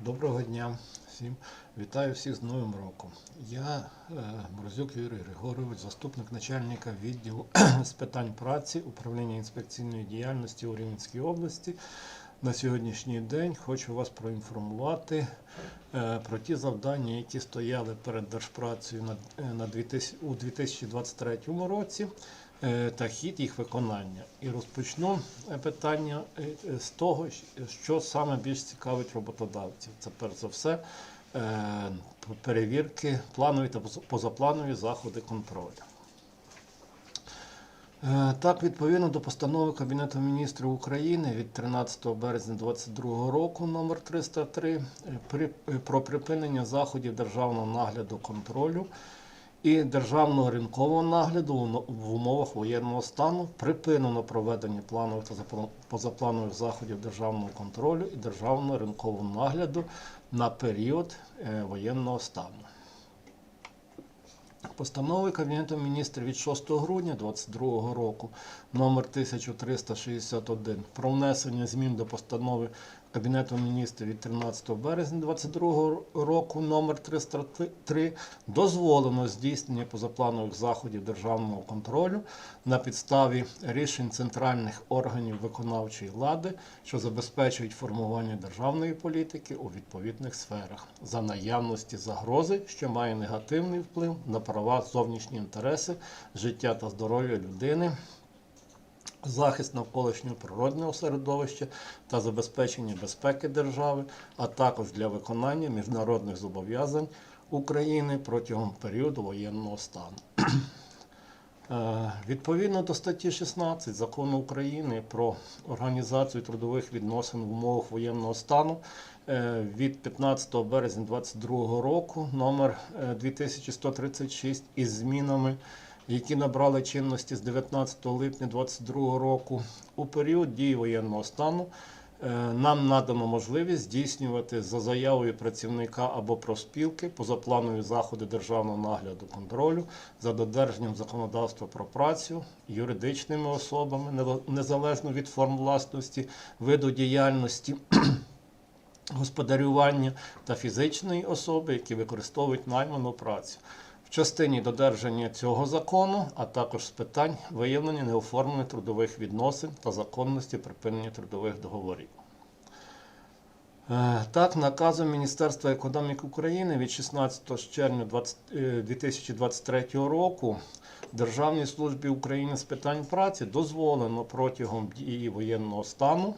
Доброго дня всім. Вітаю всіх з Новим роком. Я е, Морозюк Юрій Григорович, заступник начальника відділу з питань праці управління інспекційної діяльності у Рівненській області. На сьогоднішній день хочу вас проінформувати е, про ті завдання, які стояли перед Держпрацею е, на 2000, у 2023 році е, та хід їх виконання. І розпочну е, питання е, е, з того, що саме більш цікавить роботодавців. Це перш за все е, перевірки, планові та позапланові заходи контролю. Е, Так, відповідно до постанови Кабінету міністрів України від 13 березня 2022 року номер 303 е, при- е, про припинення заходів державного нагляду контролю і державного ринкового нагляду в умовах воєнного стану припинено проведення планових та позапланових заходів державного контролю і державного ринкового нагляду на період е, воєнного стану. Постанови Кабінету міністрів від 6 грудня 2022 року номер 1361 про внесення змін до постанови Кабінету міністрів від 13 березня 2022 року номер 303 дозволено здійснення позапланових заходів державного контролю на підставі рішень центральних органів виконавчої влади, що забезпечують формування державної політики у відповідних сферах за наявності загрози, що має негативний вплив на права, зовнішні інтереси, життя та здоров'я людини, захист навколишнього природного середовища та забезпечення безпеки держави, а також для виконання міжнародних зобов'язань України протягом періоду воєнного стану. Е, Відповідно до статті 16 закону України про організацію трудових відносин в умовах воєнного стану е, від 15 березня 2022 року номер е, 2136 із змінами, які набрали чинності з 19 липня 2022 року у період дії воєнного стану. Е, Нам надано можливість здійснювати за заявою працівника або профспілки позапланові заходи державного нагляду контролю за додержанням законодавства про працю юридичними особами, незалежно від форм власності, виду діяльності, господарювання та фізичної особи, які використовують найману працю. В частині додержання цього закону, а також з питань виявлення неоформлених трудових відносин та законності припинення трудових договорів. Е, Так, наказом Міністерства економіки України від 16 червня 20 е, 2023 року Державній службі України з питань праці дозволено протягом дії воєнного стану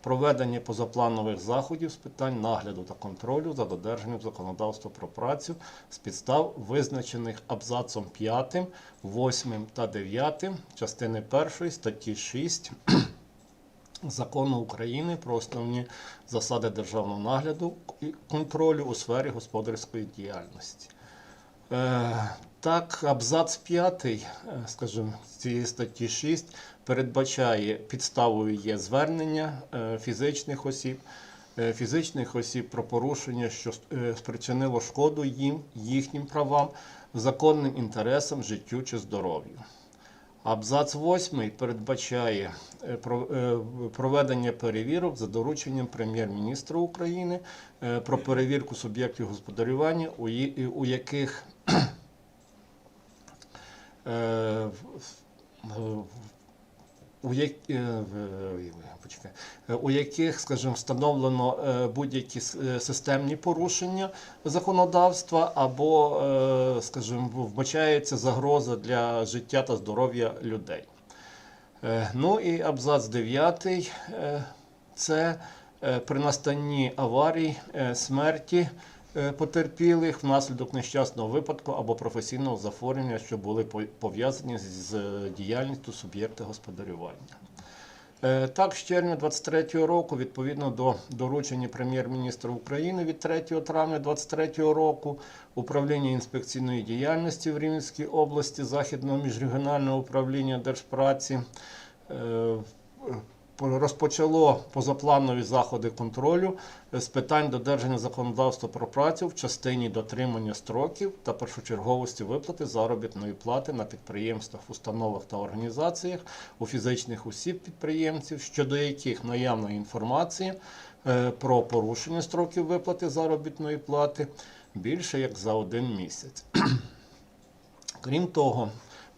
проведення позапланових заходів з питань нагляду та контролю за додержанням законодавства про працю з підстав, визначених абзацом 5, 8 та 9 частини 1 статті 6 Закону України про основні засади державного нагляду і контролю у сфері господарської діяльності. Е, Так, абзац 5, скажімо, цієї статті 6 передбачає підставою є звернення е, фізичних осіб, е, фізичних осіб про порушення, що е, спричинило шкоду їм, їхнім правам, законним інтересам, життю чи здоров'ю. Абзац 8 передбачає про- проведення перевірок за дорученням прем'єр-міністра України про перевірку суб'єктів господарювання, у яких у, як, е, почекай, е, у яких, скажімо, встановлено е, будь-які е, системні порушення законодавства або, е, скажімо, вбачається загроза для життя та здоров'я людей. Е, Ну і абзац 9 це е, при настанні аварій, е, смерті е, потерпілих внаслідок нещасного випадку або професійного захворювання, що були по- пов'язані з діяльністю суб'єкта господарювання. Е, Так, з червня 23 року, відповідно до доручення прем'єр-міністра України від 3 травня 23 року, управління інспекційної діяльності в Рівненській області Західного міжрегіонального управління Держпраці е, розпочало позапланові заходи контролю з питань додержання законодавства про працю в частині дотримання строків та першочерговості виплати заробітної плати на підприємствах, установах та організаціях у фізичних осіб підприємців, щодо яких наявна інформація е, про порушення строків виплати заробітної плати більше як за один місяць. Крім того,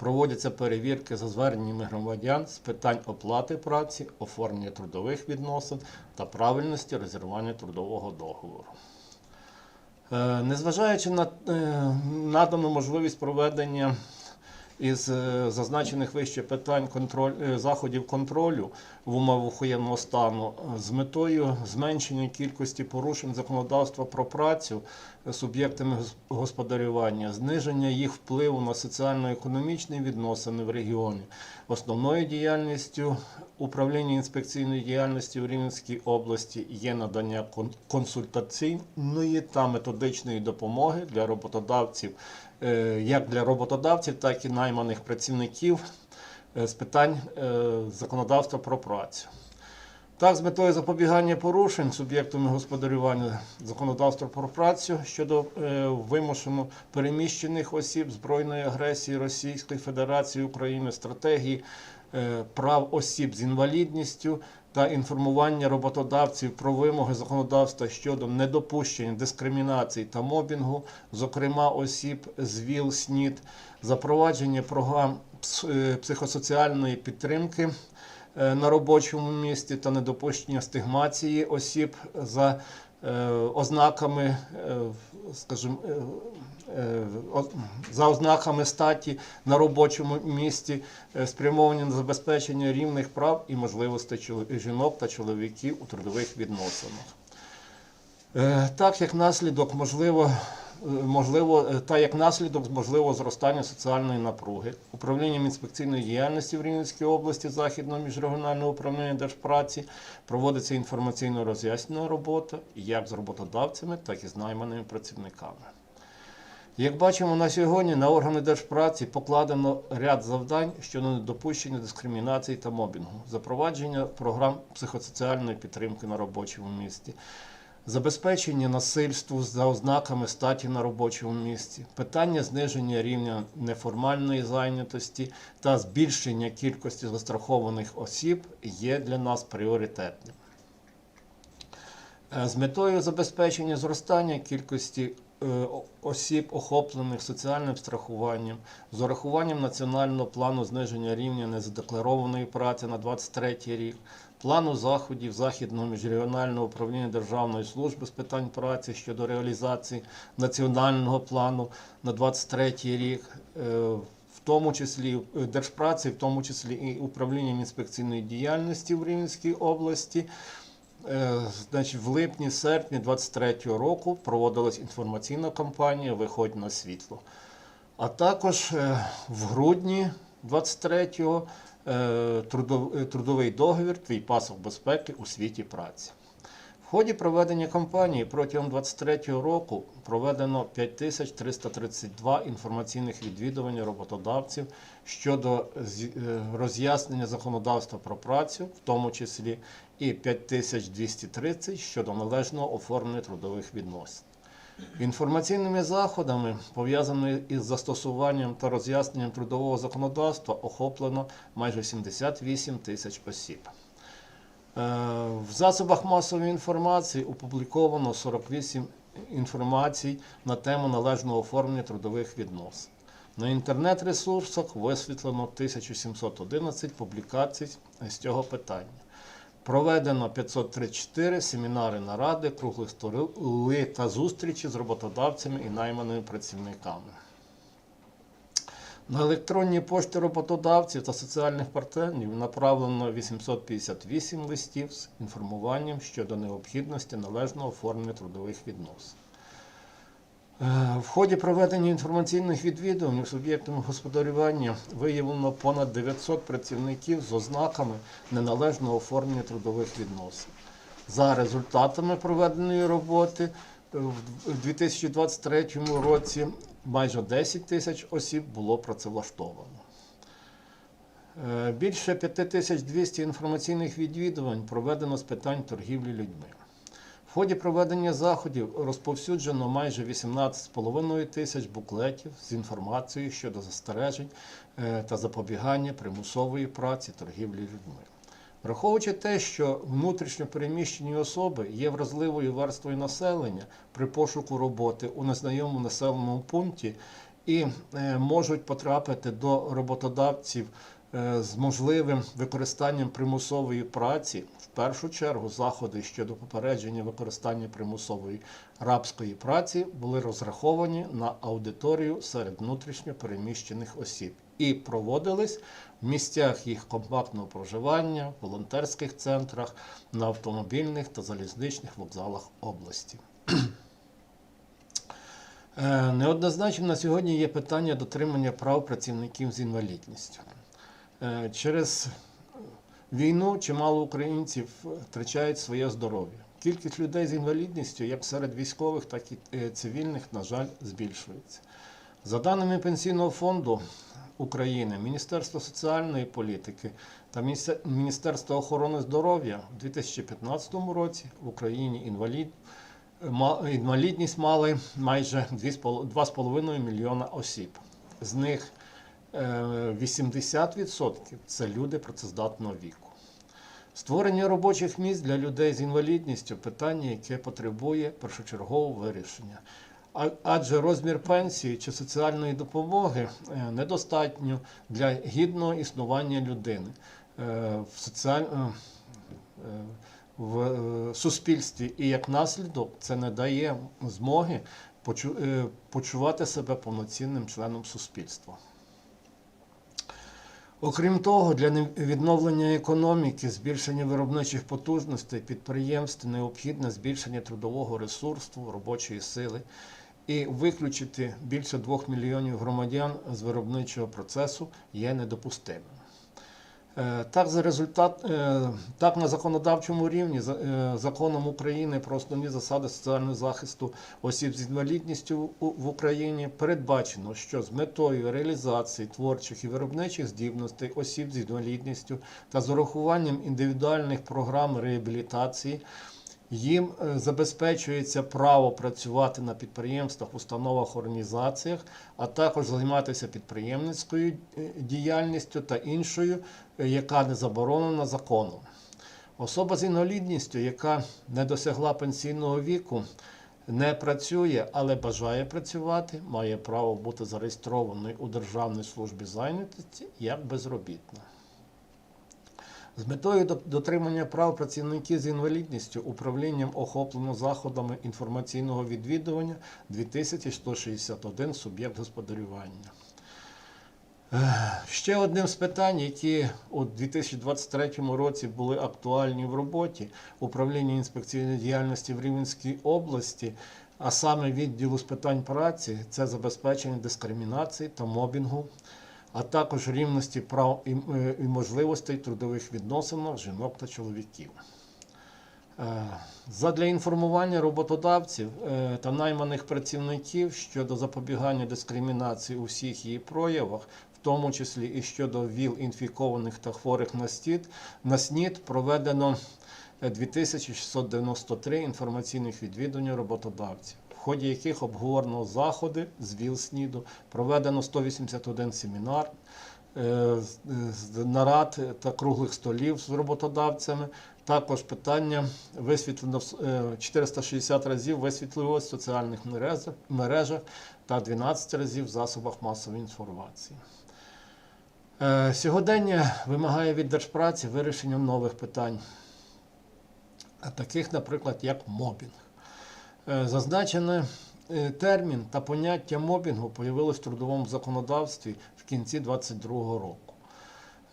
проводяться перевірки за зверненнями громадян з питань оплати праці, оформлення трудових відносин та правильності розірвання трудового договору. Е, Незважаючи на е, надану можливість проведення із е, зазначених вище питань контроль, е, заходів контролю в умовах воєнного стану е, з метою зменшення кількості порушень законодавства про працю суб'єктами господарювання, зниження їх впливу на соціально-економічні відносини в регіоні, основною діяльністю управління інспекційної діяльності в Рівненській області є надання кон- консультаційної та методичної допомоги для роботодавців, як для роботодавців, так і найманих працівників е, з питань е, законодавства про працю. Так, з метою запобігання порушень суб'єктами господарювання законодавства про працю щодо е, вимушено переміщених осіб збройної агресії Російської Федерації України, стратегії е, прав осіб з інвалідністю та інформування роботодавців про вимоги законодавства щодо недопущення дискримінації та мобінгу, зокрема осіб з ВІЛ, СНІД, запровадження програм е, психосоціальної підтримки е, на робочому місці та недопущення стигмації осіб за ознаками, е, скажімо, е, е, за ознаками статі на робочому місці, е, спрямовані на забезпечення рівних прав і можливостей жінок та чоловіків у трудових відносинах. Е, Так як наслідок можливо, е, можливо, е, та як наслідок можливо зростання соціальної напруги, управлінням інспекційної діяльності в Рівненській області Західного міжрегіонального управління Держпраці. Проводиться інформаційно роз'яснена робота як з роботодавцями, так і з найманими працівниками. Як бачимо на сьогодні, на органи держпраці покладено ряд завдань щодо недопущення дискримінації та мобінгу, запровадження програм психосоціальної підтримки на робочому місці, забезпечення насильству за ознаками статі на робочому місці, питання зниження рівня неформальної зайнятості та збільшення кількості застрахованих осіб є для нас пріоритетним. Е, З метою забезпечення зростання кількості осіб, охоплених соціальним страхуванням, з урахуванням національного плану зниження рівня незадекларованої праці на 23 рік, плану заходів Західного міжрегіонального управління Державної служби з питань праці щодо реалізації національного плану на 23 рік. е, В тому числі е, Держпраці, в тому числі і управлінням інспекційної діяльності в Рівненській області, Е, Значить, в липні-серпні 23-го року проводилась інформаційна кампанія Виходь на світло. А також е, в грудні 23-го е, трудов- е, трудовий договір Твій пасок безпеки у світі праці. Ході проведення кампанії протягом 23-го року проведено 5332 інформаційних відвідування роботодавців щодо е, роз'яснення законодавства про працю, в тому числі і 5230 щодо належного оформлення трудових відносин. Інформаційними заходами, пов'язаними із застосуванням та роз'ясненням трудового законодавства, охоплено майже 78 тисяч осіб. Е, В засобах масової інформації опубліковано 48 інформацій на тему належного оформлення трудових відносин. На інтернет-ресурсах висвітлено 1711 публікацій з цього питання. Проведено 534 семінари, наради, круглих столи та зустрічі з роботодавцями і найманими працівниками. На електронні пошти роботодавців та соціальних партнерів направлено 858 листів з інформуванням щодо необхідності належного оформлення трудових відносин. Е, В ході проведення інформаційних відвідувань суб'єктами господарювання виявлено понад 900 працівників з ознаками неналежного оформлення трудових відносин. За результатами проведеної роботи в 2023 році майже 10 тисяч осіб було працевлаштовано. Е, Більше 5200 інформаційних відвідувань проведено з питань торгівлі людьми. В ході проведення заходів розповсюджено майже 18,5 тисяч буклетів з інформацією щодо застережень е, та запобігання примусової праці торгівлі людьми. Враховуючи те, що внутрішньо переміщені особи є вразливою верствою населення при пошуку роботи у незнайомому населеному пункті і е, можуть потрапити до роботодавців е, з можливим використанням примусової праці, в першу чергу заходи щодо попередження використання примусової рабської праці були розраховані на аудиторію серед внутрішньо переміщених осіб і проводились місцях їх компактного проживання, волонтерських центрах, на автомобільних та залізничних вокзалах області. Е, Неоднозначно на сьогодні є питання дотримання прав працівників з інвалідністю. Е, Через війну чимало українців втрачають своє здоров'я. Кількість людей з інвалідністю, як серед військових, так і е, цивільних, на жаль, збільшується. За даними Пенсійного фонду України, Міністерство соціальної політики та Міністе- Міністерство охорони здоров'я у 2015 році в Україні інвалід, інвалідність мали майже 2,5 мільйона осіб. З них е, 80% це люди працездатного віку. Створення робочих місць для людей з інвалідністю питання, яке потребує першочергового вирішення. Адже розмір пенсії чи соціальної допомоги е, недостатньо для гідного існування людини е, в, соціаль... е, в суспільстві, і як наслідок це не дає змоги почувати себе повноцінним членом суспільства. Окрім того, для відновлення економіки, збільшення виробничих потужностей підприємств необхідне збільшення трудового ресурсу, робочої сили і виключити більше 2 мільйонів громадян з виробничого процесу є недопустимим. Е, Так, за результат, е, так на законодавчому рівні е, законом України про основні засади соціального захисту осіб з інвалідністю в Україні передбачено, що з метою реалізації творчих і виробничих здібностей осіб з інвалідністю та з урахуванням індивідуальних програм реабілітації їм е, забезпечується право працювати на підприємствах, установах, організаціях, а також займатися підприємницькою е, діяльністю та іншою, е, яка не заборонена законом. Особа з інвалідністю, яка не досягла пенсійного віку, не працює, але бажає працювати, має право бути зареєстрованою у Державній службі зайнятості як безробітна. З метою дотримання прав працівників з інвалідністю управлінням охоплено заходами інформаційного відвідування 2161 суб'єкт господарювання. Ще одним з питань, які у 2023 році були актуальні в роботі управління інспекційної діяльності в Рівненській області, а саме відділу з питань праці, це забезпечення дискримінації та мобінгу, а також рівності прав і, е, можливостей трудових відносинах жінок та чоловіків. Е, Задля інформування роботодавців е, та найманих працівників щодо запобігання дискримінації у всіх її проявах, в тому числі і щодо ВІЛ інфікованих та хворих на СНІД, на СНІД проведено е, 2693 інформаційних відвідування роботодавців, в ході яких обговорено заходи з ВІЛ СНІДу, проведено 181 семінар, е, нарад та круглих столів з роботодавцями. Також питання висвітлено в е, 460 разів висвітлювалося в соціальних мережах, мережах та 12 разів в засобах масової інформації. Е, Сьогодення вимагає від держпраці вирішення нових питань, таких, наприклад, як мобінг. Е, Зазначений е, термін та поняття мобінгу появилось в трудовому законодавстві в кінці 2022 року.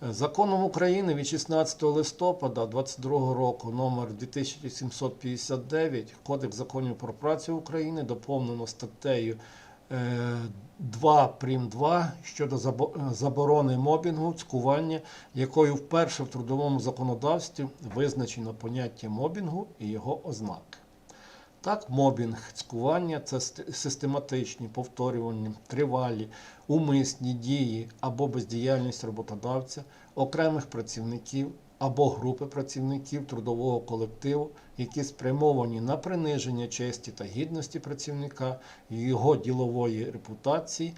Е, Законом України від 16 листопада 2022 року номер 2759 Кодекс законів про працю України доповнено статтею е, 2 прим 2 щодо заборони мобінгу, цькування, якою вперше в трудовому законодавстві визначено поняття мобінгу і його ознаки. Так, мобінг, цькування це систематичні, повторювані, тривалі, умисні дії або бездіяльність роботодавця, окремих працівників або групи працівників трудового колективу, які спрямовані на приниження честі та гідності працівника його ділової репутації,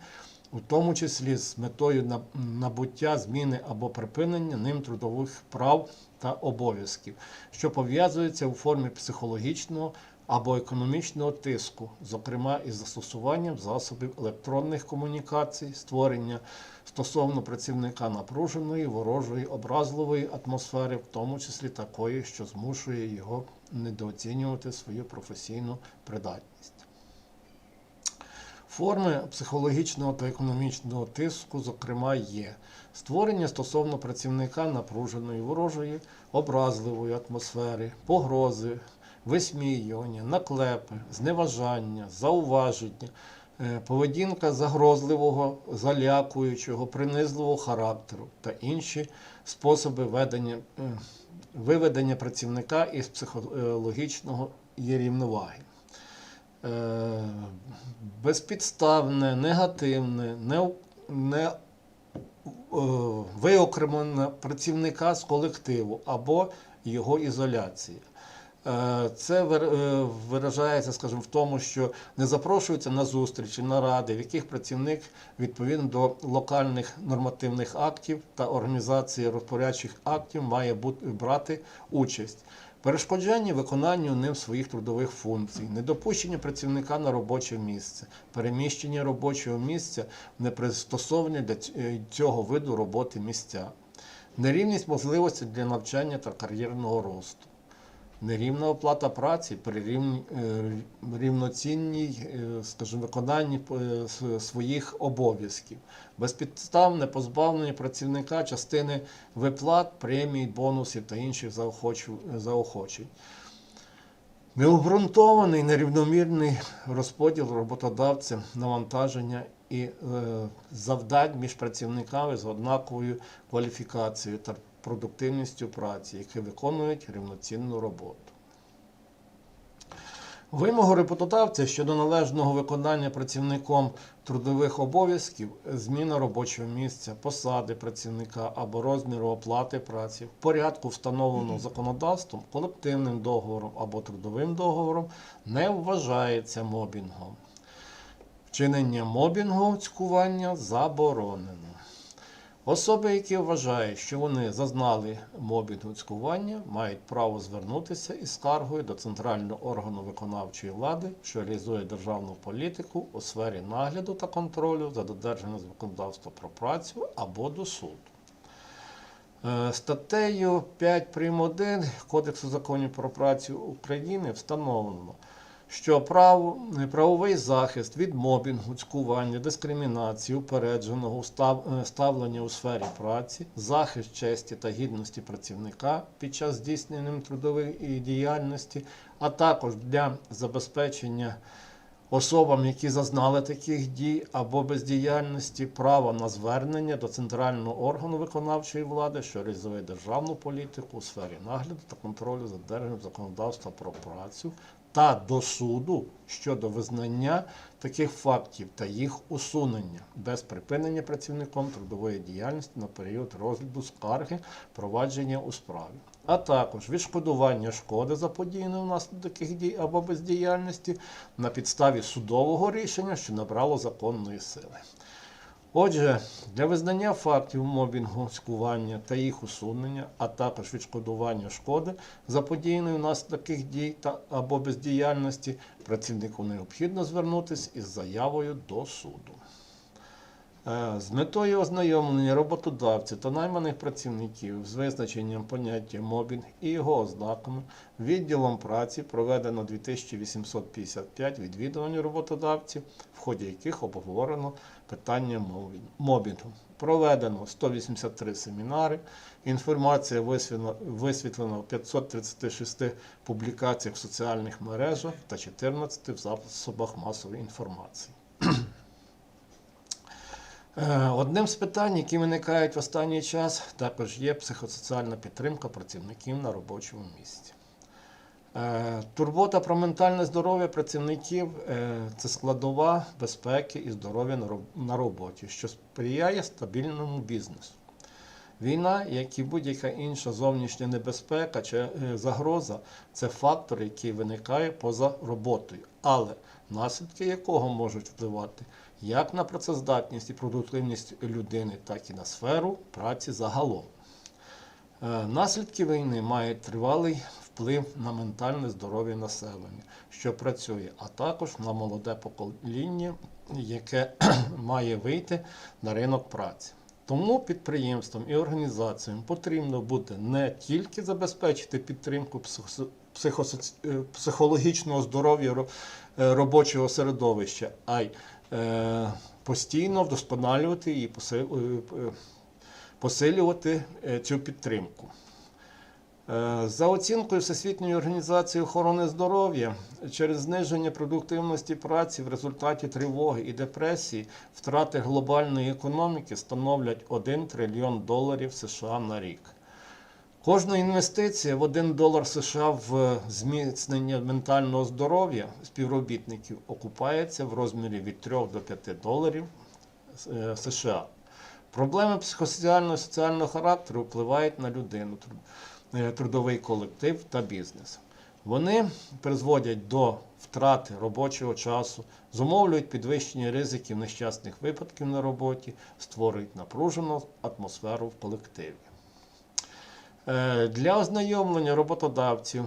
у тому числі з метою набуття, зміни або припинення ним трудових прав та обов'язків, що пов'язуються у формі психологічного або економічного тиску, зокрема із застосуванням засобів електронних комунікацій, створення стосовно працівника напруженої, ворожої, образливої атмосфери, в тому числі такої, що змушує його недооцінювати свою професійну придатність. Форми психологічного та економічного тиску, зокрема, є створення стосовно працівника напруженої, ворожої, образливої атмосфери, погрози, висміювання, наклепи, зневажання, зауваження, е, поведінка загрозливого, залякуючого, принизливого характеру та інші способи ведення, е, виведення працівника із психологічного рівноваги. Е, безпідставне, негативне, не, не виокремлення працівника з колективу або його ізоляція. Е, Це е, виражається, скажімо, в тому, що не запрошуються на зустрічі, наради, в яких працівник відповідно до локальних нормативних актів та організації розпорядчих актів має бути брати участь. Перешкоджання виконанню ним своїх трудових функцій, недопущення працівника на робоче місце, переміщення робочого місця в непристосовані для е, цього виду роботи місця, нерівність можливостей для навчання та кар'єрного росту. Нерівна оплата праці при е, рівноцінній, е, скажімо, виконанні е, своїх обов'язків, безпідставне позбавлення працівника частини виплат, премій, бонусів та інших заохочень. Необґрунтований нерівномірний розподіл роботодавця навантаження і завдань між працівниками з однаковою кваліфікацією продуктивністю праці, які виконують рівноцінну роботу. Вимогу роботодавця щодо належного виконання працівником трудових обов'язків, зміна робочого місця, посади працівника або розміру оплати праці в порядку, встановленого законодавством, колективним договором або трудовим договором, не вважається мобінгом. Вчинення мобінгу цькування заборонено. Особи, які вважають, що вони зазнали мобінгу цькування, мають право звернутися із скаргою до центрального органу виконавчої влади, що реалізує державну політику у сфері нагляду та контролю за додержанням законодавства про працю або до суду. Е, Статтею 5 прим. 1 Кодексу законів про працю України встановлено, що право, правовий захист від мобінгу, цькування, дискримінації, упередженого е, ставлення у сфері праці, захист честі та гідності працівника під час здійснення трудової діяльності, а також для забезпечення особам, які зазнали таких дій або бездіяльності, право на звернення до центрального органу виконавчої влади, що реалізує державну політику у сфері нагляду та контролю за додержанням законодавства про працю та до суду щодо визнання таких фактів та їх усунення без припинення працівником трудової діяльності на період розгляду скарги провадження у справі, а також відшкодування шкоди заподіяної внаслідок таких дій або бездіяльності на підставі судового рішення, що набрало законної сили. Отже, для визнання фактів мобінгу, скування та їх усунення, а також відшкодування шкоди, заподіяної внаслідок таких дій та або бездіяльності, працівнику необхідно звернутися із заявою до суду. Е, З метою ознайомлення роботодавців та найманих працівників з визначенням поняття мобінг і його ознаками відділом праці проведено 2855 відвідувань роботодавців, в ході яких обговорено питання мобінгу. Проведено 183 семінари. Інформація висвітлена, в 536 публікаціях в соціальних мережах та 14 в засобах масової інформації. Е, Одним з питань, які виникають в останній час, також є психосоціальна підтримка працівників на робочому місці. Е, Турбота про ментальне здоров'я працівників е, це складова безпеки і здоров'я на роботі, що сприяє стабільному бізнесу. Війна, як і будь-яка інша зовнішня небезпека чи загроза, це фактор, який виникає поза роботою, але наслідки якого можуть впливати як на працездатність і продуктивність людини, так і на сферу праці загалом. Е, Наслідки війни мають тривалий вплив на ментальне здоров'я населення, що працює, а також на молоде покоління, яке має вийти на ринок праці. Тому підприємствам і організаціям потрібно буде не тільки забезпечити підтримку психосоці- е, психологічного здоров'я е, робочого середовища, а й е, постійно вдосконалювати і поси- посилювати цю підтримку. За оцінкою Всесвітньої організації охорони здоров'я, через зниження продуктивності праці в результаті тривоги і депресії втрати глобальної економіки становлять 1 трильйон доларів США на рік. Кожна інвестиція в 1 долар США в зміцнення ментального здоров'я співробітників окупається в розмірі від 3 до 5 доларів е, США. Проблеми психосоціального і соціального характеру впливають на людину, е, трудовий колектив та бізнес. Вони призводять до втрати робочого часу, зумовлюють підвищення ризиків нещасних випадків на роботі, створюють напружену атмосферу в колективі. Е, Для ознайомлення роботодавців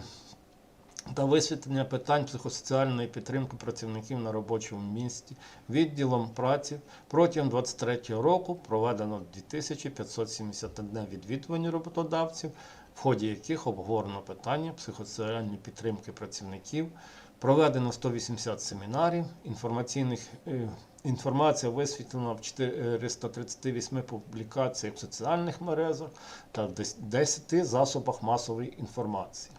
та висвітлення питань психосоціальної підтримки працівників на робочому місці відділом праці протягом 2023 року проведено 2571 відвідування роботодавців, в ході яких обговорено питання психосоціальної підтримки працівників, проведено 180 семінарів, інформаційних, е, інформація висвітлена в 438 публікаціях в соціальних мережах та в 10 засобах масової інформації.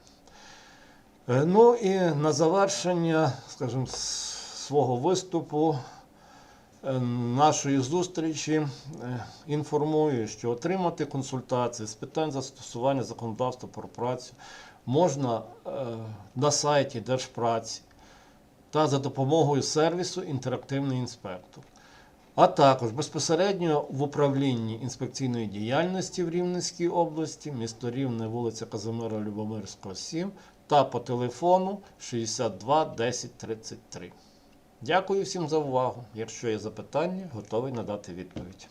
Е, Ну і на завершення, скажімо, свого виступу, е, нашої зустрічі інформую, що отримати консультації з питань застосування законодавства про працю можна е, на сайті Держпраці та за допомогою сервісу Інтерактивний інспектор. А також безпосередньо в управлінні інспекційної діяльності в Рівненській області, місто Рівне, вулиця Казимира Любомирського, 7 та по телефону 62 10 33. Дякую всім за увагу. Якщо є запитання, готовий надати відповідь.